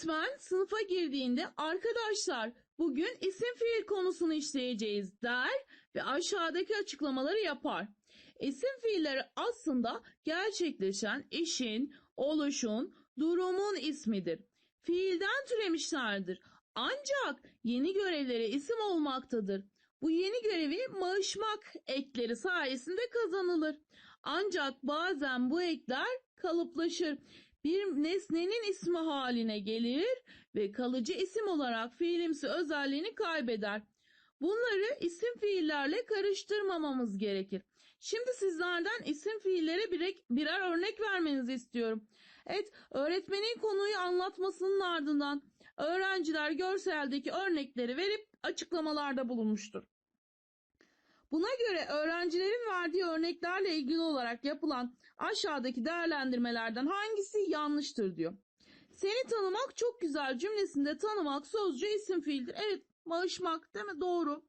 Öğretmen sınıfa girdiğinde arkadaşlar bugün isim fiil konusunu işleyeceğiz der ve aşağıdaki açıklamaları yapar. İsim fiilleri aslında gerçekleşen işin, oluşun, durumun ismidir. Fiilden türemişlerdir. Ancak yeni görevlere isim olmaktadır. Bu yeni görevi maaşmak ekleri sayesinde kazanılır. Ancak bazen bu ekler kalıplaşır bir nesnenin ismi haline gelir ve kalıcı isim olarak fiilimsi özelliğini kaybeder. Bunları isim fiillerle karıştırmamamız gerekir. Şimdi sizlerden isim fiillere birer, örnek vermenizi istiyorum. Evet, öğretmenin konuyu anlatmasının ardından öğrenciler görseldeki örnekleri verip açıklamalarda bulunmuştur. Buna göre öğrencilerin verdiği örneklerle ilgili olarak yapılan aşağıdaki değerlendirmelerden hangisi yanlıştır diyor. Seni tanımak çok güzel cümlesinde tanımak sözcüğü isim fiildir. Evet, bağışmak değil mi? Doğru.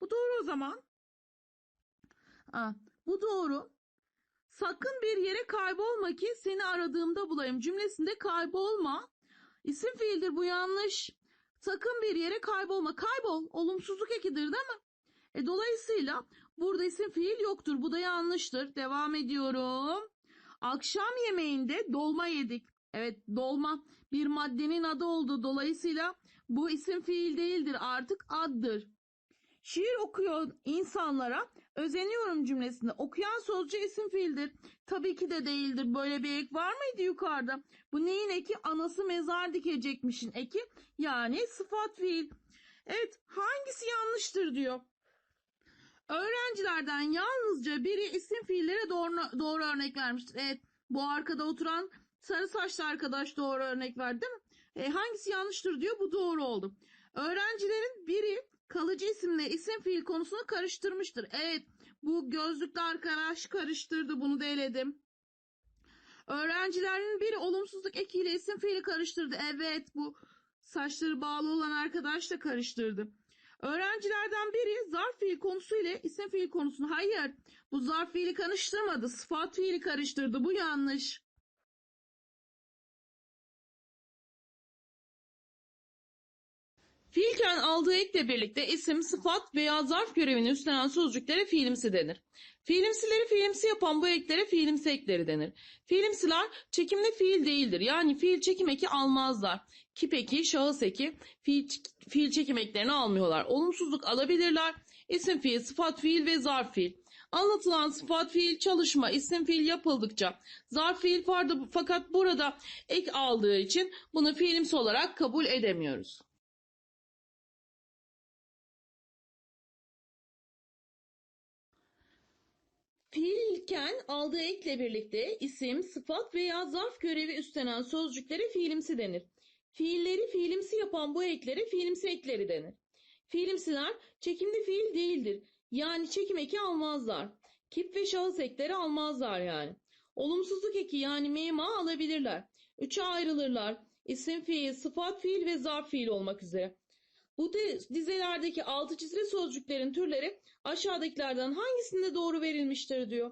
Bu doğru o zaman. Ha, bu doğru. Sakın bir yere kaybolma ki seni aradığımda bulayım cümlesinde kaybolma. İsim fiildir bu yanlış. Sakın bir yere kaybolma. Kaybol olumsuzluk ekidir değil mi? E, dolayısıyla burada isim fiil yoktur. Bu da yanlıştır. Devam ediyorum. Akşam yemeğinde dolma yedik. Evet dolma bir maddenin adı oldu. Dolayısıyla bu isim fiil değildir. Artık addır. Şiir okuyor insanlara özeniyorum cümlesinde. Okuyan sözcü isim fiildir. Tabii ki de değildir. Böyle bir ek var mıydı yukarıda? Bu neyin eki? Anası mezar dikecekmişin eki. Yani sıfat fiil. Evet hangisi yanlıştır diyor. Öğrencilerden yalnızca biri isim fiillere doğru, doğru örnek vermiştir. Evet bu arkada oturan sarı saçlı arkadaş doğru örnek verdi mi? E, hangisi yanlıştır diyor bu doğru oldu. Öğrencilerin biri kalıcı isimle isim fiil konusunu karıştırmıştır. Evet bu gözlüklü arkadaş karıştırdı bunu da eledim. Öğrencilerin biri olumsuzluk ekiyle isim fiili karıştırdı. Evet bu saçları bağlı olan arkadaş da karıştırdı. Öğrencilerden biri zarf fiil konusu ile isim fiil konusunu hayır bu zarf fiili karıştırmadı sıfat fiili karıştırdı bu yanlış. Fiilken aldığı ekle birlikte isim, sıfat veya zarf görevini üstlenen sözcüklere fiilimsi denir. Fiilimsileri fiilimsi yapan bu eklere fiilimsi ekleri denir. Fiilimsiler çekimli fiil değildir. Yani fiil çekim eki almazlar. Kip eki, şahıs eki fiil, fiil çekim eklerini almıyorlar. Olumsuzluk alabilirler. İsim fiil, sıfat fiil ve zarf fiil. Anlatılan sıfat fiil çalışma, isim fiil yapıldıkça zarf fiil vardı fakat burada ek aldığı için bunu fiilimsi olarak kabul edemiyoruz. Fiilken aldığı ekle birlikte isim, sıfat veya zarf görevi üstlenen sözcüklere fiilimsi denir. Fiilleri fiilimsi yapan bu eklere fiilimsi ekleri denir. Fiilimsiler çekimli fiil değildir. Yani çekim eki almazlar. Kip ve şahıs ekleri almazlar yani. Olumsuzluk eki yani mema alabilirler. Üçe ayrılırlar. İsim fiil, sıfat fiil ve zarf fiil olmak üzere. Bu dizelerdeki altı çizili sözcüklerin türleri aşağıdakilerden hangisinde doğru verilmiştir diyor.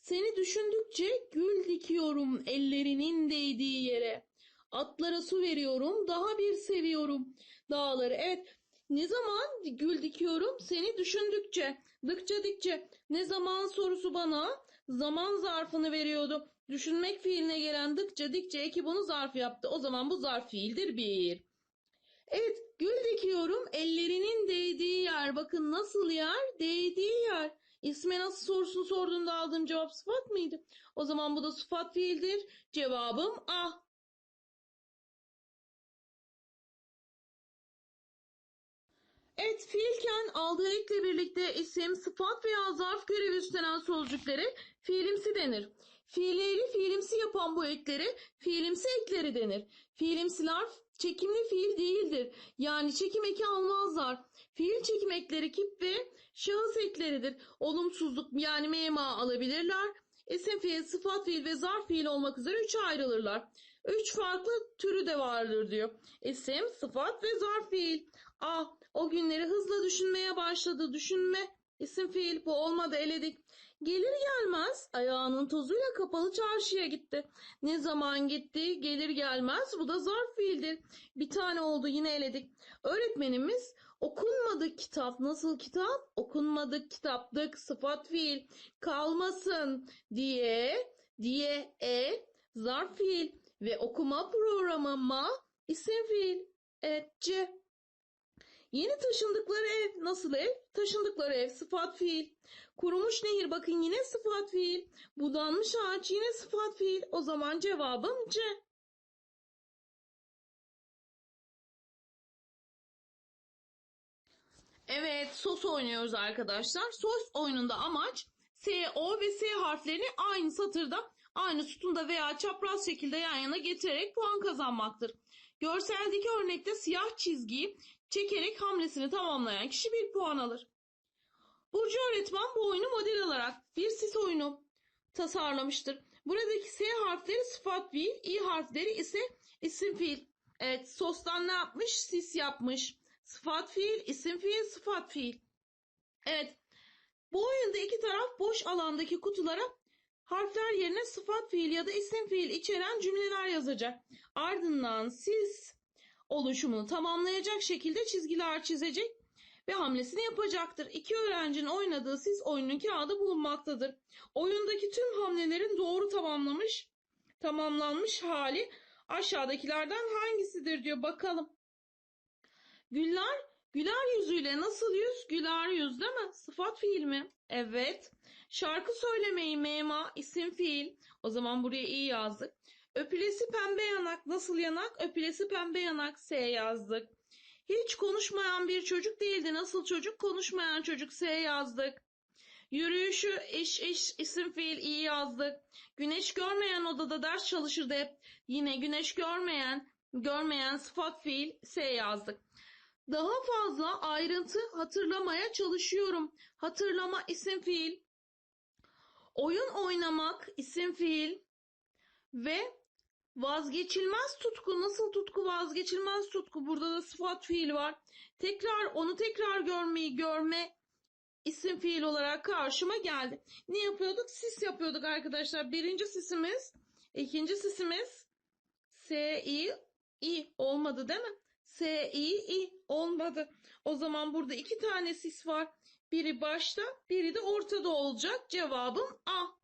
Seni düşündükçe gül dikiyorum ellerinin değdiği yere. Atlara su veriyorum daha bir seviyorum dağları. Evet ne zaman gül dikiyorum? Seni düşündükçe, dıkça dikçe. Ne zaman sorusu bana zaman zarfını veriyordu. Düşünmek fiiline gelen dıkça dikçe eki bunu zarf yaptı. O zaman bu zarf fiildir bir. Evet gül dikiyorum ellerinin değdiği yer. Bakın nasıl yer? Değdiği yer. İsme nasıl sorusunu sorduğunda aldığım cevap sıfat mıydı? O zaman bu da sıfat fiildir. Cevabım A. Evet fiilken aldığı ekle birlikte isim, sıfat veya zarf görevi üstlenen sözcüklere fiilimsi denir. Fiilleri fiilimsi yapan bu eklere fiilimsi ekleri denir. Fiilimsiler çekimli fiil değildir. Yani çekim eki almazlar. Fiil çekim ekleri kip ve şahıs ekleridir. Olumsuzluk yani mema alabilirler. İsim fiil, sıfat fiil ve zarf fiil olmak üzere üçe ayrılırlar. Üç farklı türü de vardır diyor. İsim, sıfat ve zarf fiil. A. O günleri hızla düşünmeye başladı. Düşünme. İsim fiil bu olmadı eledik. Gelir gelmez ayağının tozuyla kapalı çarşıya gitti. Ne zaman gitti gelir gelmez bu da zarf fiildir. Bir tane oldu yine eledik. Öğretmenimiz okunmadık kitap nasıl kitap? Okunmadık kitaptık sıfat fiil kalmasın diye diye e zarf fiil ve okuma programı ma isim fiil et C. Yeni taşındıkları ev nasıl ev? Taşındıkları ev sıfat fiil. Kurumuş nehir bakın yine sıfat fiil. Budanmış ağaç yine sıfat fiil. O zaman cevabım C. Evet, sos oynuyoruz arkadaşlar. Sos oyununda amaç S, O ve S harflerini aynı satırda, aynı sütunda veya çapraz şekilde yan yana getirerek puan kazanmaktır. Görseldeki örnekte siyah çizgiyi çekerek hamlesini tamamlayan kişi bir puan alır. Burcu öğretmen bu oyunu model alarak bir sis oyunu tasarlamıştır. Buradaki S harfleri sıfat fiil, İ harfleri ise isim fiil. Evet, sostan ne yapmış? Sis yapmış. Sıfat fiil, isim fiil, sıfat fiil. Evet, bu oyunda iki taraf boş alandaki kutulara harfler yerine sıfat fiil ya da isim fiil içeren cümleler yazacak. Ardından siz oluşumunu tamamlayacak şekilde çizgiler çizecek ve hamlesini yapacaktır. İki öğrencinin oynadığı siz oyunun kağıdı bulunmaktadır. Oyundaki tüm hamlelerin doğru tamamlamış, tamamlanmış hali aşağıdakilerden hangisidir diyor bakalım. Güller, güler yüzüyle nasıl yüz? Güler yüz değil mi? Sıfat fiil mi? Evet. Şarkı söylemeyi mema, isim fiil. O zaman buraya iyi yazdık. Öpülesi pembe yanak, nasıl yanak? Öpülesi pembe yanak, S yazdık. Hiç konuşmayan bir çocuk değildi. Nasıl çocuk? Konuşmayan çocuk, S yazdık. Yürüyüşü iş iş isim fiil iyi yazdık. Güneş görmeyen odada ders çalışırdı hep. Yine güneş görmeyen, görmeyen sıfat fiil, S yazdık. Daha fazla ayrıntı hatırlamaya çalışıyorum. Hatırlama isim fiil. Oyun oynamak isim fiil. Ve vazgeçilmez tutku nasıl tutku vazgeçilmez tutku burada da sıfat fiil var. Tekrar onu tekrar görmeyi görme isim fiil olarak karşıma geldi. Ne yapıyorduk? Sis yapıyorduk arkadaşlar. Birinci sisimiz, ikinci sisimiz S I I olmadı değil mi? S I I olmadı. O zaman burada iki tane sis var. Biri başta, biri de ortada olacak. Cevabım A.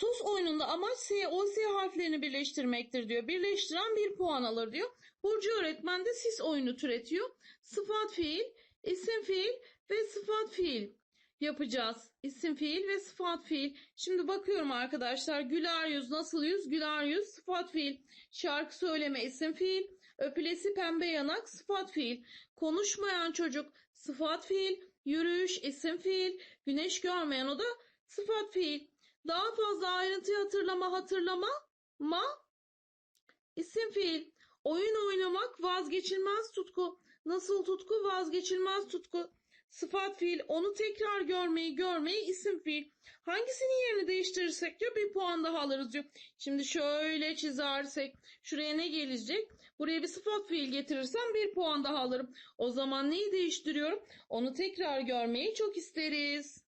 Sus oyununda amaç S, O, S harflerini birleştirmektir diyor. Birleştiren bir puan alır diyor. Burcu öğretmen de sis oyunu türetiyor. Sıfat fiil, isim fiil ve sıfat fiil yapacağız. İsim fiil ve sıfat fiil. Şimdi bakıyorum arkadaşlar. Güler yüz nasıl yüz? Güler yüz sıfat fiil. Şarkı söyleme isim fiil. Öpülesi pembe yanak sıfat fiil. Konuşmayan çocuk sıfat fiil. Yürüyüş isim fiil. Güneş görmeyen o da sıfat fiil. Daha fazla ayrıntı hatırlama hatırlama ma isim fiil. Oyun oynamak vazgeçilmez tutku. Nasıl tutku? Vazgeçilmez tutku. Sıfat fiil. Onu tekrar görmeyi görmeyi isim fiil. Hangisinin yerini değiştirirsek diyor bir puan daha alırız diyor. Şimdi şöyle çizersek şuraya ne gelecek? Buraya bir sıfat fiil getirirsem bir puan daha alırım. O zaman neyi değiştiriyorum? Onu tekrar görmeyi çok isteriz.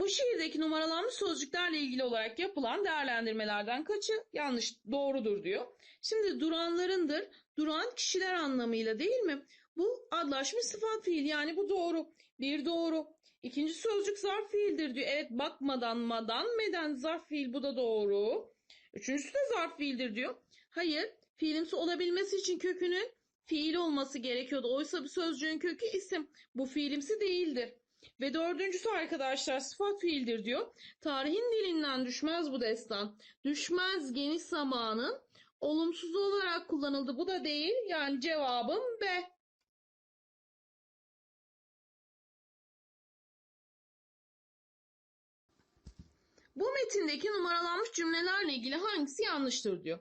Bu şiirdeki numaralanmış sözcüklerle ilgili olarak yapılan değerlendirmelerden kaçı yanlış doğrudur diyor. Şimdi duranlarındır. Duran kişiler anlamıyla değil mi? Bu adlaşmış sıfat fiil yani bu doğru. Bir doğru. İkinci sözcük zarf fiildir diyor. Evet bakmadan madan meden zarf fiil bu da doğru. Üçüncüsü de zarf fiildir diyor. Hayır fiilimsi olabilmesi için kökünün fiil olması gerekiyordu. Oysa bir sözcüğün kökü isim. Bu fiilimsi değildir. Ve dördüncüsü arkadaşlar sıfat fiildir diyor. Tarihin dilinden düşmez bu destan. Düşmez geniş zamanın olumsuz olarak kullanıldı. Bu da değil. Yani cevabım B. Bu metindeki numaralanmış cümlelerle ilgili hangisi yanlıştır diyor.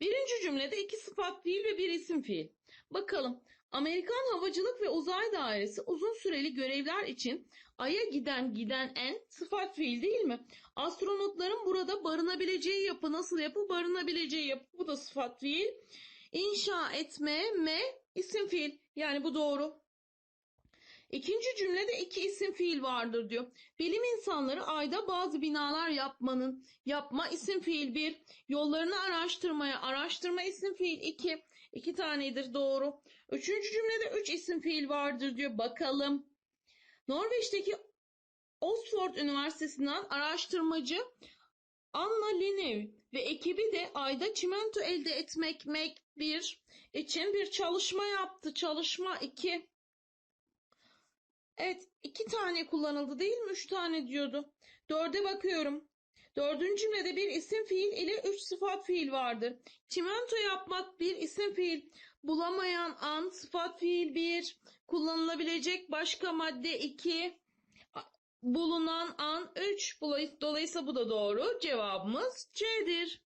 Birinci cümlede iki sıfat fiil ve bir isim fiil. Bakalım Amerikan Havacılık ve Uzay Dairesi uzun süreli görevler için Ay'a giden giden en sıfat fiil değil mi? Astronotların burada barınabileceği yapı nasıl yapı? Barınabileceği yapı bu da sıfat fiil. İnşa etme me isim fiil. Yani bu doğru. İkinci cümlede iki isim fiil vardır diyor. Bilim insanları ayda bazı binalar yapmanın yapma isim fiil bir, yollarını araştırmaya araştırma isim fiil iki, iki tanedir doğru. Üçüncü cümlede üç isim fiil vardır diyor. Bakalım. Norveç'teki Oxford Üniversitesi'nden araştırmacı Anna Linev ve ekibi de ayda çimento elde etmek mek bir için bir çalışma yaptı. Çalışma iki. Evet, iki tane kullanıldı değil mi? Üç tane diyordu. Dörde bakıyorum. Dördüncü cümlede bir isim fiil ile üç sıfat fiil vardır. Çimento yapmak bir isim fiil. Bulamayan an sıfat fiil bir. Kullanılabilecek başka madde iki. Bulunan an üç. Dolay- Dolayısıyla bu da doğru. Cevabımız C'dir.